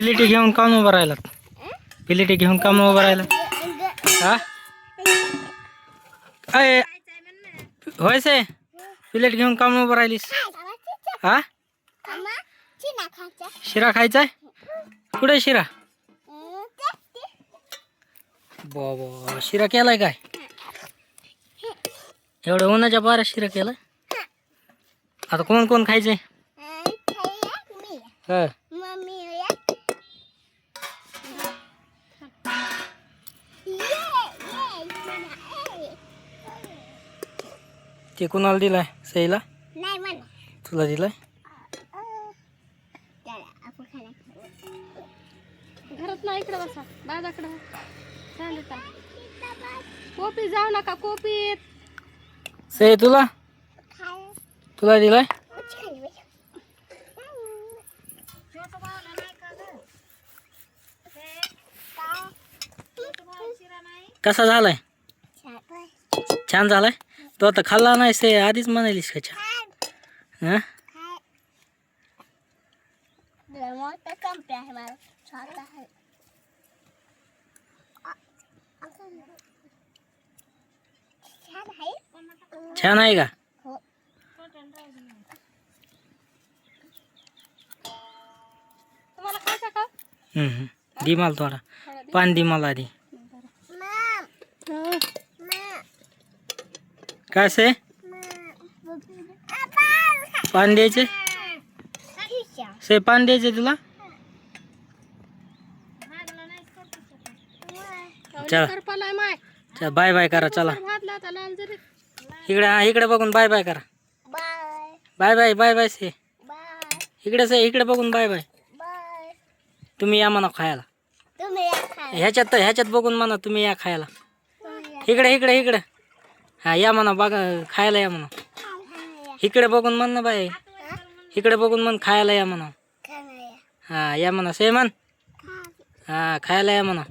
पिलेटी घेऊन काम उभं राहिलात. पिलेटी घेऊन काम उभं राहिला हा? अय होय से प्लेट घेऊन काम उभं राहिलीस. हा? शिरा खायचाय? कुठे शिरा? बाबा शिरा केलाय काय? एवढं उन्हाच्या पारा शिरा केलाय? आता कोण कोण खायचंय? हा. ते कुणाला दिलाय? सईला? नाही तुला दिलाय? घरात ना इकडे बसा. दादाकडे. कोपी जाऊ नका कोपीत. सई तुला? तुला दिलाय? कसा झालाय? छान झालाय? तो आता खाल्ला नाही से आधीच म्हणालीस का छान हा? छान आहे का? हो तुम्हाला खायचा का? हम्म, हम्म. दे मला थोडा. पान दे मला आधी. काय से पान द्यायचे से पान द्यायचे तुला? चला. बाय बाय करा चला. इकडे हा इकडे बघून बाय बाय करा. बाय बाय बाय बाय से इकडे से इकडे बघून बाय बाय. तुम्ही या म्हणा खायला. ह्याच्यात ह्याच्यात बघून म्हणा तुम्ही या खायला. इकडे इकडे इकडे. हा या म्हणा बघा खायला या म्हणा. इकडे बघून म्हण ना बाय इकडे बघून म्हण खायला या म्हणा. हा या म्हणा से म्हण हा खायला या म्हणा.